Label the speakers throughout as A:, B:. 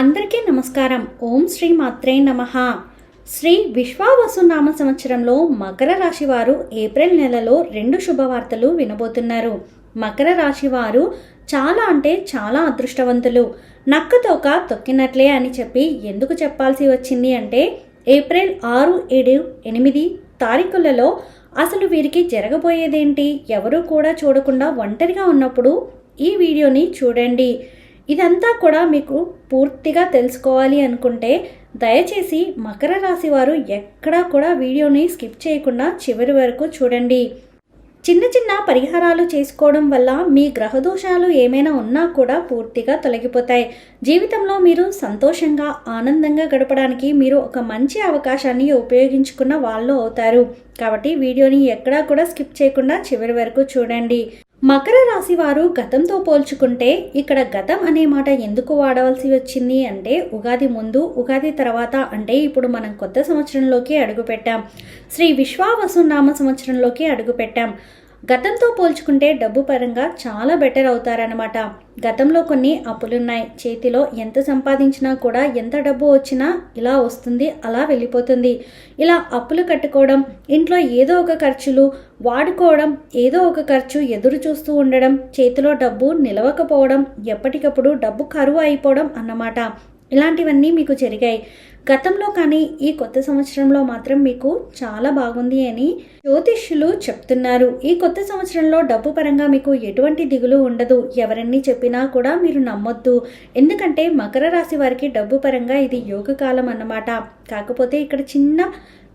A: అందరికీ నమస్కారం. ఓం శ్రీ మాత్రే నమ. శ్రీ విశ్వావసు నామ సంవత్సరంలో మకర రాశి వారు ఏప్రిల్ నెలలో రెండు శుభవార్తలు వినబోతున్నారు. మకర రాశి వారు చాలా అంటే చాలా అదృష్టవంతులు. నక్కతోక తొక్కినట్లే అని చెప్పి ఎందుకు చెప్పాల్సి వచ్చింది అంటే ఏప్రిల్ ఆరు ఏడు ఎనిమిది తారీఖులలో అసలు వీరికి జరగబోయేదేంటి? ఎవరూ కూడా చూడకుండా ఒంటరిగా ఉన్నప్పుడు ఈ వీడియోని చూడండి. ఇదంతా కూడా మీకు పూర్తిగా తెలుసుకోవాలి అనుకుంటే దయచేసి మకర రాశి వారు ఎక్కడా కూడా వీడియోని స్కిప్ చేయకుండా చివరి వరకు చూడండి. చిన్న చిన్న పరిహారాలు చేసుకోవడం వల్ల మీ గ్రహదోషాలు ఏమైనా ఉన్నా కూడా పూర్తిగా తొలగిపోతాయి. జీవితంలో మీరు సంతోషంగా ఆనందంగా గడపడానికి మీరు ఒక మంచి అవకాశాన్ని ఉపయోగించుకున్న వాళ్ళు అవుతారు. కాబట్టి వీడియోని ఎక్కడా కూడా స్కిప్ చేయకుండా చివరి వరకు చూడండి. మకర రాశి వారు గతంతో పోల్చుకుంటే ఇక్కడ గతం అనే మాట ఎందుకు వాడవలసి వచ్చింది అంటే ఉగాది ముందు ఉగాది తర్వాత అంటే ఇప్పుడు మనం కొత్త సంవత్సరంలోకి అడుగుపెట్టాం. శ్రీ విశ్వావసు నామ సంవత్సరంలోకి అడుగుపెట్టాం. గతంతో పోల్చుకుంటే డబ్బు పరంగా చాలా బెటర్ అవుతారనమాట గతంలో కొన్ని అప్పులున్నాయి. చేతిలో ఎంత సంపాదించినా కూడా ఎంత డబ్బు వచ్చినా ఇలా వస్తుంది అలా వెళ్ళిపోతుంది. ఇలా అప్పులు కట్టుకోవడం ఇంట్లో ఏదో ఒక ఖర్చులు వాడుకోవడం ఏదో ఒక ఖర్చు ఎదురు చూస్తూ ఉండడం చేతిలో డబ్బు నిలవకపోవడం ఎప్పటికప్పుడు డబ్బు కరువు అయిపోవడం అన్నమాట. ఇలాంటివన్నీ మీకు జరిగాయి. గతంలో కానీ ఈ కొత్త సంవత్సరంలో మాత్రం మీకు చాలా బాగుంది అని జ్యోతిష్యులు చెప్తున్నారు. ఈ కొత్త సంవత్సరంలో డబ్బు పరంగా మీకు ఎటువంటి దిగులు ఉండదు. ఎవరన్నీ చెప్పినా కూడా మీరు నమ్మొద్దు. ఎందుకంటే మకర రాశి వారికి డబ్బు పరంగా ఇది యోగ కాలం అన్నమాట. కాకపోతే ఇక్కడ చిన్న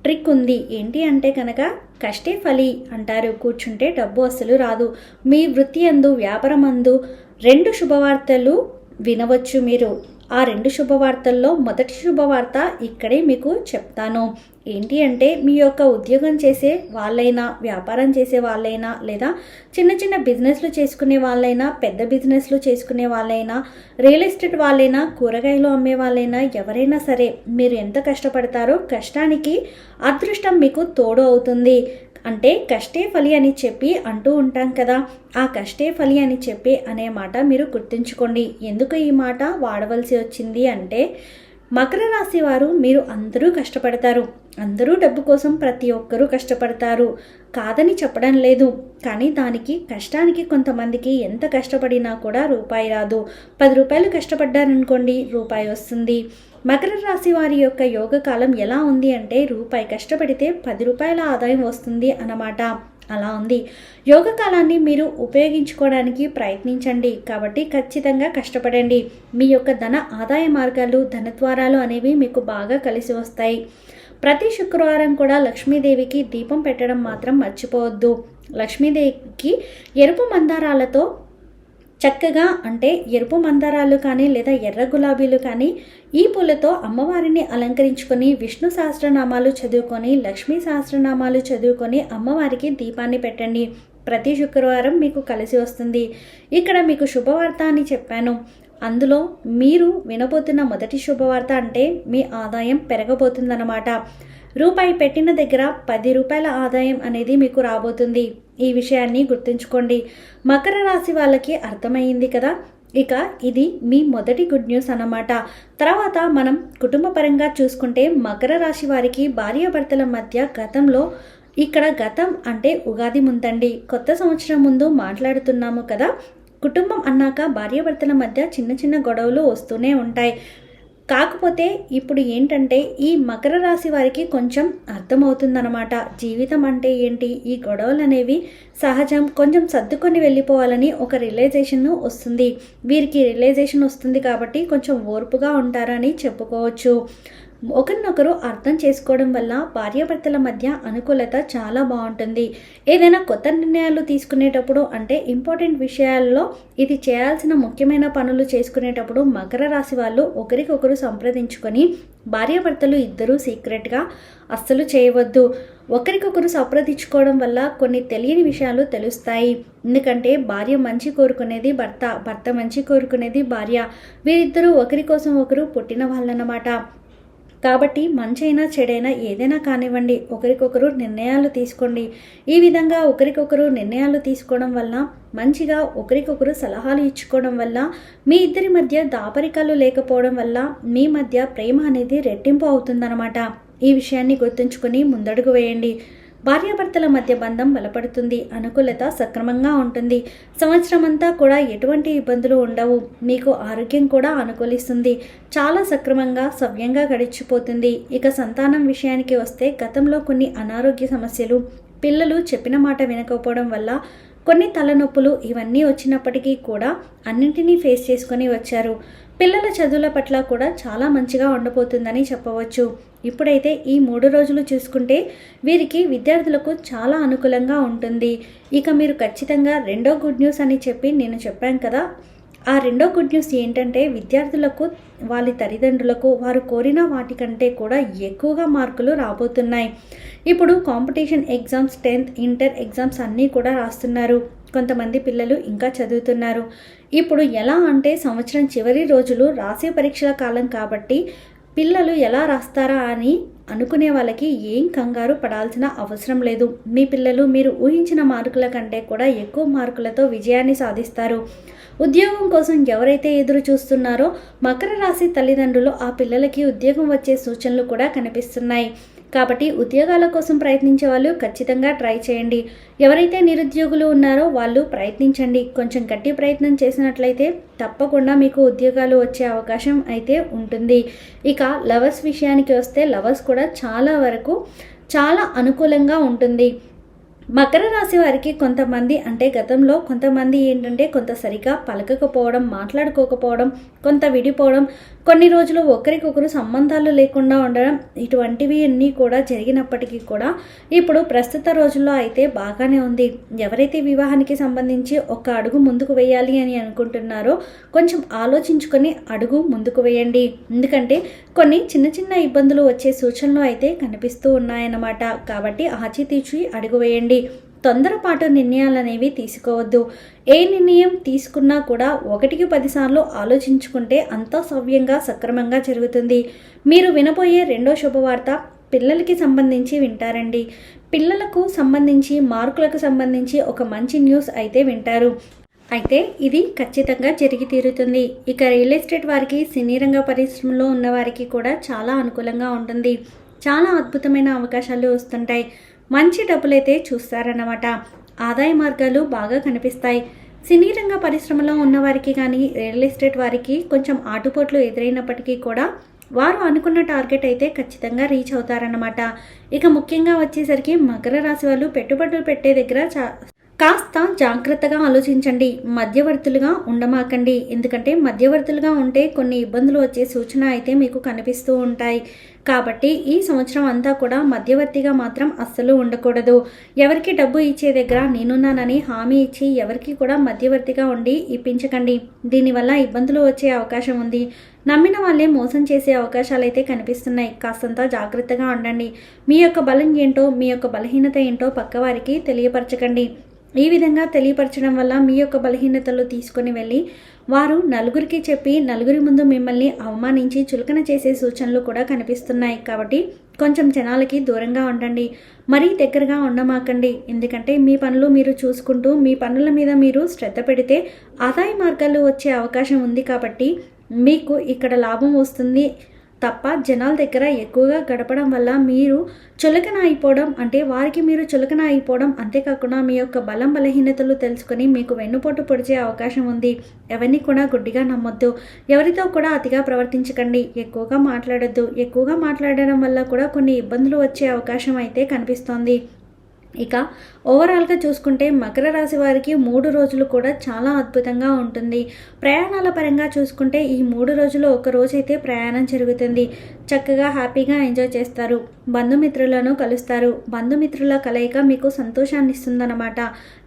A: ట్రిక్ ఉంది. ఏంటి అంటే కనుక కష్టే ఫలి అంటారు. కూర్చుంటే డబ్బు అస్సలు రాదు. మీ వృత్తి అందు వ్యాపారం అందు రెండు శుభవార్తలు వినవచ్చు మీరు. ఆ రెండు శుభవార్తల్లో మొదటి శుభవార్త ఇక్కడే మీకు చెప్తాను. ఏంటి అంటే మీ యొక్క ఉద్యోగం చేసే వాళ్ళైనా వ్యాపారం చేసే వాళ్ళైనా లేదా చిన్న చిన్న బిజినెస్లు చేసుకునే వాళ్ళైనా పెద్ద బిజినెస్లు చేసుకునే వాళ్ళైనా రియల్ ఎస్టేట్ వాళ్ళైనా కూరగాయలు అమ్మే వాళ్ళైనా ఎవరైనా సరే మీరు ఎంత కష్టపడతారో కష్టానికి అదృష్టం మీకు తోడు అవుతుంది. అంటే కష్టే ఫలి అని చెప్పి అంటూ ఉంటాం కదా. ఆ కష్టే ఫలి అని చెప్పి అనే మాట మీరు గుర్తుంచుకోండి. ఎందుకు ఈ మాట వాడవలసి వచ్చింది అంటే మకర రాశి వారు మీరు అందరూ కష్టపడతారు. అందరూ డబ్బు కోసం ప్రతి ఒక్కరూ కష్టపడతారు. కాదని చెప్పడం లేదు. కానీ దానికి కష్టానికి కొంతమందికి ఎంత కష్టపడినా కూడా రూపాయి రాదు. పది రూపాయలు కష్టపడ్డారనుకోండి రూపాయి వస్తుంది. మకర రాశి వారి యొక్క యోగ కాలం ఎలా ఉంది అంటే రూపాయి కష్టపడితే పది రూపాయల ఆదాయం వస్తుంది అన్నమాట. అలా ఉంది. యోగ కాలాన్ని మీరు ఉపయోగించుకోవడానికి ప్రయత్నించండి. కాబట్టి ఖచ్చితంగా కష్టపడండి. మీ యొక్క ధన ఆదాయ మార్గాలు ధనద్వారాలు అనేవి మీకు బాగా కలిసి వస్తాయి. ప్రతి శుక్రవారం కూడా లక్ష్మీదేవికి దీపం పెట్టడం మాత్రం మర్చిపోవద్దు. లక్ష్మీదేవికి ఎరుపు మందారాలతో చక్కగా అంటే ఎరుపు మందారాలు కానీ లేదా ఎర్ర గులాబీలు కానీ ఈ పూలతో అమ్మవారిని అలంకరించుకొని విష్ణు సహస్రనామాలు చదువుకొని లక్ష్మీ సహస్రనామాలు చదువుకొని అమ్మవారికి దీపాన్ని పెట్టండి. ప్రతి శుక్రవారం మీకు కలిసి వస్తుంది. ఇక్కడ మీకు శుభవార్త అని చెప్పాను. అందులో మీరు వినబోతున్న మొదటి శుభవార్త అంటే మీ ఆదాయం పెరగబోతుందన్నమాట. రూపాయి పెట్టిన దగ్గర పది రూపాయల ఆదాయం అనేది మీకు రాబోతుంది. ఈ విషయాన్ని గుర్తుంచుకోండి. మకర రాశి వాళ్ళకి అర్థమైంది కదా? ఇక ఇది మీ మొదటి గుడ్ న్యూస్ అన్నమాట. తర్వాత మనం కుటుంబ పరంగా చూసుకుంటే మకర రాశి వారికి భార్యాభర్తల మధ్య గతంలో ఇక్కడ గతం అంటే ఉగాది ముందండి. కొత్త సంవత్సరం ముందు మాట్లాడుతున్నాము కదా? కుటుంబం అన్నాక భార్యాభర్తల మధ్య చిన్న చిన్న గొడవలు వస్తూనే ఉంటాయి. కాకపోతే ఇప్పుడు ఏంటంటే ఈ మకర రాశి వారికి కొంచెం అర్థమవుతుందన్నమాట. జీవితం అంటే ఏంటి? ఈ గొడవలు అనేవి సహజం. కొంచెం సర్దుకొని వెళ్ళిపోవాలని ఒక రియలైజేషన్ వస్తుంది. వీరికి రియలైజేషన్ వస్తుంది కాబట్టి కొంచెం ఓర్పుగా ఉంటారని చెప్పుకోవచ్చు. ఒకరినొకరు అర్థం చేసుకోవడం వల్ల భార్యాభర్తల మధ్య అనుకూలత చాలా బాగుంటుంది. ఏదైనా కొత్త నిర్ణయాలు తీసుకునేటప్పుడు అంటే ఇంపార్టెంట్ విషయాల్లో ఇది చేయాల్సిన ముఖ్యమైన పనులు చేసుకునేటప్పుడు మకర రాశి వాళ్ళు ఒకరికొకరు సంప్రదించుకొని భార్యాభర్తలు ఇద్దరూ సీక్రెట్గా అస్సలు చేయవద్దు. ఒకరికొకరు సంప్రదించుకోవడం వల్ల కొన్ని తెలియని విషయాలు తెలుస్తాయి. ఎందుకంటే భార్య మంచి కోరుకునేది భర్త భర్త మంచి కోరుకునేది భార్య. వీరిద్దరూ ఒకరి కోసం ఒకరు పుట్టిన వాళ్ళన్నమాట కాబట్టి మంచైనా చెడైనా ఏదైనా కానివ్వండి ఒకరికొకరు నిర్ణయాలు తీసుకోండి. ఈ విధంగా ఒకరికొకరు నిర్ణయాలు తీసుకోవడం వల్ల మంచిగా ఒకరికొకరు సలహాలు ఇచ్చుకోవడం వల్ల మీ ఇద్దరి మధ్య దాపరికాలు లేకపోవడం వల్ల మీ మధ్య ప్రేమ అనేది రెట్టింపు అవుతుందన్నమాట. ఈ విషయాన్ని గుర్తుంచుకొని ముందడుగు వేయండి. భార్యాభర్తల మధ్య బంధం బలపడుతుంది అనుకూలత సక్రమంగా ఉంటుంది. సంవత్సరం అంతా కూడా ఎటువంటి ఇబ్బందులు ఉండవు. మీకు ఆరోగ్యం కూడా అనుకూలిస్తుంది. చాలా సక్రమంగా సవ్యంగా గడిచిపోతుంది. ఇక సంతానం విషయానికి వస్తే గతంలో కొన్ని అనారోగ్య సమస్యలు పిల్లలు చెప్పిన మాట వినకపోవడం వల్ల కొన్ని తలనొప్పులు ఇవన్నీ వచ్చినప్పటికీ కూడా అన్నింటినీ ఫేస్ చేసుకొని వచ్చారు. పిల్లల చదువుల పట్ల కూడా చాలా మంచిగా ఉండబోతుందని చెప్పవచ్చు. ఇప్పుడైతే ఈ మూడు రోజులు చూసుకుంటే వీరికి విద్యార్థులకు చాలా అనుకూలంగా ఉంటుంది. ఇక మీరు ఖచ్చితంగా రెండో గుడ్ న్యూస్ అని చెప్పి నేను చెప్పాను కదా ఆ రెండో గుడ్ న్యూస్ ఏంటంటే విద్యార్థులకు వాళ్ళ తల్లిదండ్రులకు వారు కోరిన వాటికంటే కూడా ఎక్కువగా మార్కులు రాబోతున్నాయి. ఇప్పుడు competition exams tenth inter exams అన్నీ కూడా రాస్తున్నారు. కొంతమంది పిల్లలు ఇంకా చదువుతున్నారు. ఇప్పుడు ఎలా అంటే సంవత్సరం చివరి రోజులు రాసే పరీక్షల కాలం కాబట్టి పిల్లలు ఎలా రాస్తారా అని అనుకునే వాళ్ళకి ఏం కంగారు పడాల్సిన అవసరం లేదు. మీ పిల్లలు మీరు ఊహించిన మార్కుల కంటే కూడా ఎక్కువ మార్కులతో విజయాన్ని సాధిస్తారు. ఉద్యోగం కోసం ఎవరైతే ఎదురు చూస్తున్నారో మకర రాశి తల్లిదండ్రులు ఆ పిల్లలకి ఉద్యోగం వచ్చే సూచనలు కూడా కనిపిస్తున్నాయి. కాబట్టి ఉద్యోగాల కోసం ప్రయత్నించే వాళ్ళు ఖచ్చితంగా ట్రై చేయండి. ఎవరైతే నిరుద్యోగులు ఉన్నారో వాళ్ళు ప్రయత్నించండి. కొంచెం గట్టి ప్రయత్నం చేసినట్లయితే తప్పకుండా మీకు ఉద్యోగాలు వచ్చే అవకాశం అయితే ఉంటుంది. ఇక లవర్స్ విషయానికి వస్తే లవర్స్ కూడా చాలా వరకు చాలా అనుకూలంగా ఉంటుంది. మకర రాశి వారికి కొంతమంది అంటే గతంలో కొంతమంది ఏంటంటే కొంత సరిగా పలకకపోవడం మాట్లాడుకోకపోవడం కొంత విడిపోవడం కొన్ని రోజులు ఒకరికొకరు సంబంధాలు లేకుండా ఉండడం ఇటువంటివి అన్నీ కూడా జరిగినప్పటికీ కూడా ఇప్పుడు ప్రస్తుత రోజుల్లో అయితే బాగానే ఉంది. ఎవరైతే వివాహానికి సంబంధించి ఒక అడుగు ముందుకు వేయాలి అని అనుకుంటున్నారో కొంచెం ఆలోచించుకొని అడుగు ముందుకు వేయండి. ఎందుకంటే కొన్ని చిన్న చిన్న ఇబ్బందులు వచ్చే సూచనలు అయితే కనిపిస్తూ ఉన్నాయన్నమాట. కాబట్టి ఆచితీచి అడుగు వేయండి. తొందరపాటు నిర్ణయాలనేవి తీసుకోవద్దు. ఏ నిర్ణయం తీసుకున్నా కూడా ఒకటికి పదిసార్లు ఆలోచించుకుంటే అంతా సవ్యంగా సక్రమంగా జరుగుతుంది. మీరు వినబోయే రెండో శుభవార్త పిల్లలకి సంబంధించి వింటారండి. పిల్లలకు సంబంధించి మార్కులకు సంబంధించి ఒక మంచి న్యూస్ అయితే వింటారు. అయితే ఇది ఖచ్చితంగా జరిగి తీరుతుంది. ఇక రియల్ ఎస్టేట్ వారికి సినీ రంగ పరిశ్రమలో ఉన్న వారికి కూడా చాలా అనుకూలంగా ఉంటుంది. చాలా అద్భుతమైన అవకాశాలు వస్తుంటాయి. మంచి డబ్బులైతే చూస్తారన్నమాట. ఆదాయ మార్గాలు బాగా కనిపిస్తాయి. సినీ రంగ పరిశ్రమలో ఉన్నవారికి కానీ రియల్ ఎస్టేట్ వారికి కొంచెం ఆటుపోట్లు ఎదురైనప్పటికీ కూడా వారు అనుకున్న టార్గెట్ అయితే ఖచ్చితంగా రీచ్ అవుతారన్నమాట. ఇక ముఖ్యంగా వచ్చేసరికి మకర రాశి వాళ్ళు పెట్టుబడులు పెట్టే దగ్గర చా కాస్త జాగ్రత్తగా ఆలోచించండి మధ్యవర్తులుగా ఉండమాకండి. ఎందుకంటే మధ్యవర్తులుగా ఉంటే కొన్ని ఇబ్బందులు వచ్చే సూచన అయితే మీకు కనిపిస్తూ ఉంటాయి. కాబట్టి ఈ సంవత్సరం అంతా కూడా మధ్యవర్తిగా మాత్రం అస్సలు ఉండకూడదు. ఎవరికి డబ్బు ఇచ్చే దగ్గర నేనున్నానని హామీ ఇచ్చి ఎవరికి కూడా మధ్యవర్తిగా ఉండి ఇప్పించకండి. దీనివల్ల ఇబ్బందులు వచ్చే అవకాశం ఉంది. నమ్మిన వాళ్ళే మోసం చేసే అవకాశాలు అయితే కనిపిస్తున్నాయి. కాస్తంత జాగ్రత్తగా ఉండండి. మీ యొక్క బలం ఏంటో మీ యొక్క బలహీనత ఏంటో పక్కవారికి తెలియపరచకండి. ఈ విధంగా తెలియపరచడం వల్ల మీ యొక్క బలహీనతలు తీసుకొని వెళ్ళి వారు నలుగురికి చెప్పి నలుగురి ముందు మిమ్మల్ని అవమానించి చులకన చేసే సూచనలు కూడా కనిపిస్తున్నాయి. కాబట్టి కొంచెం జనాలకి దూరంగా ఉండండి. మరీ దగ్గరగా ఉండమాకండి. ఎందుకంటే మీ పనులు మీరు చూసుకుంటూ మీ పనుల మీద మీరు శ్రద్ధ పెడితే ఆదాయ మార్గాలు వచ్చే అవకాశం ఉంది కాబట్టి మీకు ఇక్కడ లాభం వస్తుంది. తప్ప జనాల దగ్గర ఎక్కువగా గడపడం వల్ల మీరు చులకన అయిపోవడం అంటే వారికి మీరు చులకన అయిపోవడం అంతేకాకుండా మీ యొక్క బలం బలహీనతలు తెలుసుకొని మీకు వెన్నుపోటు పొడిచే అవకాశం ఉంది. ఎవరిని కూడా గుడ్డిగా నమ్మొద్దు. ఎవరితో కూడా అతిగా ప్రవర్తించకండి. ఎక్కువగా మాట్లాడొద్దు. ఎక్కువగా మాట్లాడడం వల్ల కూడా కొన్ని ఇబ్బందులు వచ్చే అవకాశం అయితే కనిపిస్తోంది. ఇక ఓవరాల్గా చూసుకుంటే మకర రాశి వారికి మూడు రోజులు కూడా చాలా అద్భుతంగా ఉంటుంది. ప్రయాణాల పరంగా చూసుకుంటే ఈ మూడు రోజులు ఒక రోజైతే ప్రయాణం జరుగుతుంది. చక్కగా హ్యాపీగా ఎంజాయ్ చేస్తారు. బంధుమిత్రులను కలుస్తారు. బంధుమిత్రుల కలయిక మీకు సంతోషాన్ని ఇస్తుందన్నమాట.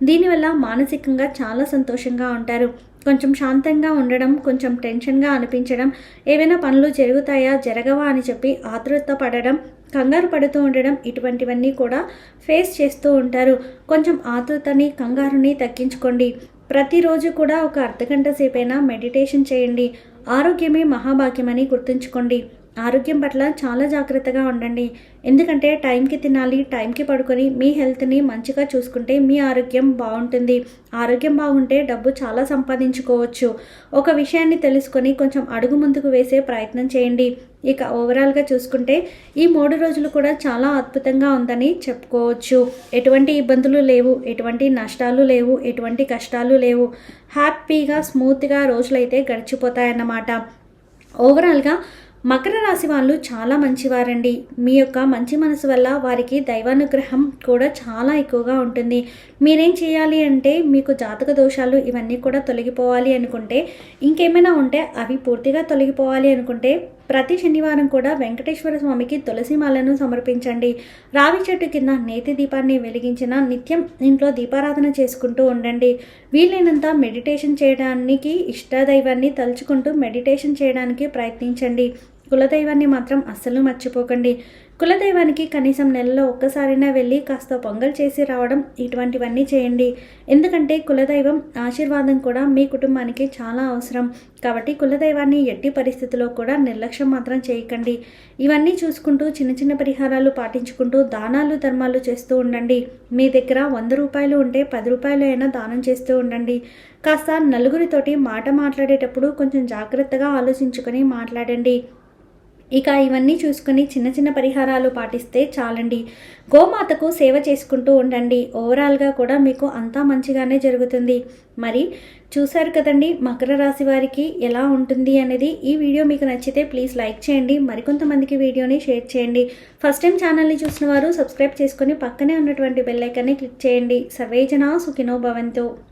A: దీనివల్ల మానసికంగా చాలా సంతోషంగా ఉంటారు. కొంచెం శాంతంగా ఉండడం కొంచెం టెన్షన్గా అనిపించడం ఏవైనా పనులు జరుగుతాయా జరగవా అని చెప్పి ఆతృత పడడం కంగారు పడుతూ ఉండడం ఇటువంటివన్నీ కూడా ఫేస్ చేస్తూ ఉంటారు. కొంచెం ఆతృతని కంగారుని తగ్గించుకోండి. ప్రతిరోజు కూడా ఒక అర్ధగంట సేపైనా మెడిటేషన్ చేయండి. ఆరోగ్యమే మహాభాగ్యమని గుర్తుంచుకోండి. ఆరోగ్యం పట్ల చాలా జాగ్రత్తగా ఉండండి. ఎందుకంటే టైంకి తినాలి టైంకి పడుకొని మీ హెల్త్ని మంచిగా చూసుకుంటే మీ ఆరోగ్యం బాగుంటుంది. ఆరోగ్యం బాగుంటే డబ్బు చాలా సంపాదించుకోవచ్చు. ఒక విషయాన్ని తెలుసుకొని కొంచెం అడుగు ముందుకు వేసే ప్రయత్నం చేయండి. ఇక ఓవరాల్గా చూసుకుంటే ఈ మూడు రోజులు కూడా చాలా అద్భుతంగా ఉందని చెప్పుకోవచ్చు. ఎటువంటి ఇబ్బందులు లేవు ఎటువంటి నష్టాలు లేవు ఎటువంటి కష్టాలు లేవు. హ్యాపీగా స్మూత్గా రోజులైతే గడిచిపోతాయన్నమాట. ఓవరాల్గా మకర రాశి వాళ్ళు చాలా మంచివారండి. మీ యొక్క మంచి మనసు వల్ల వారికి దైవానుగ్రహం కూడా చాలా ఎక్కువగా ఉంటుంది. మీరేం చేయాలి అంటే మీకు జాతక దోషాలు ఇవన్నీ కూడా తొలగిపోవాలి అనుకుంటే ఇంకేమైనా ఉంటే అవి పూర్తిగా తొలగిపోవాలి అనుకుంటే ప్రతి శనివారం కూడా వెంకటేశ్వర స్వామికి తులసిమాలను సమర్పించండి. రావి చెట్టు కింద నేతి దీపాన్ని వెలిగించిన నిత్యం ఇంట్లో దీపారాధన చేసుకుంటూ ఉండండి. వీలైనంత మెడిటేషన్ చేయడానికి ఇష్టదైవాన్ని తలుచుకుంటూ మెడిటేషన్ చేయడానికి ప్రయత్నించండి. కులదైవాన్ని మాత్రం అస్సలు మర్చిపోకండి. కులదైవానికి కనీసం నెలలో ఒక్కసారైనా వెళ్ళి కాస్త పొంగల్ చేసి రావడం ఇటువంటివన్నీ చేయండి. ఎందుకంటే కులదైవం ఆశీర్వాదం కూడా మీ కుటుంబానికి చాలా అవసరం. కాబట్టి కులదైవాన్ని ఎట్టి పరిస్థితిలో కూడా నిర్లక్ష్యం మాత్రం చేయకండి. ఇవన్నీ చూసుకుంటూ చిన్న చిన్న పరిహారాలు పాటించుకుంటూ దానాలు ధర్మాలు చేస్తూ ఉండండి. మీ దగ్గర వంద రూపాయలు ఉంటే పది రూపాయలు అయినా దానం చేస్తూ ఉండండి. కాస్త నలుగురితోటి మాట మాట్లాడేటప్పుడు కొంచెం జాగ్రత్తగా ఆలోచించుకొని మాట్లాడండి. ఇక ఇవన్నీ చూసుకొని చిన్న చిన్న పరిహారాలు పాటిస్తే చాలండి. గోమాతకు సేవ చేసుకుంటూ ఉండండి. ఓవరాల్గా కూడా మీకు అంతా మంచిగానే జరుగుతుంది. మరి చూశారు కదండి మకర రాశి వారికి ఎలా ఉంటుంది అనేది ఈ వీడియో మీకు నచ్చితే ప్లీజ్ లైక్ చేయండి. మరికొంతమందికి వీడియోని షేర్ చేయండి. ఫస్ట్ టైం ఛానల్ని చూసిన వారు సబ్స్క్రైబ్ చేసుకుని పక్కనే ఉన్నటువంటి బెల్ క్లిక్ చేయండి. సర్వేజన సుఖినో భవంతు.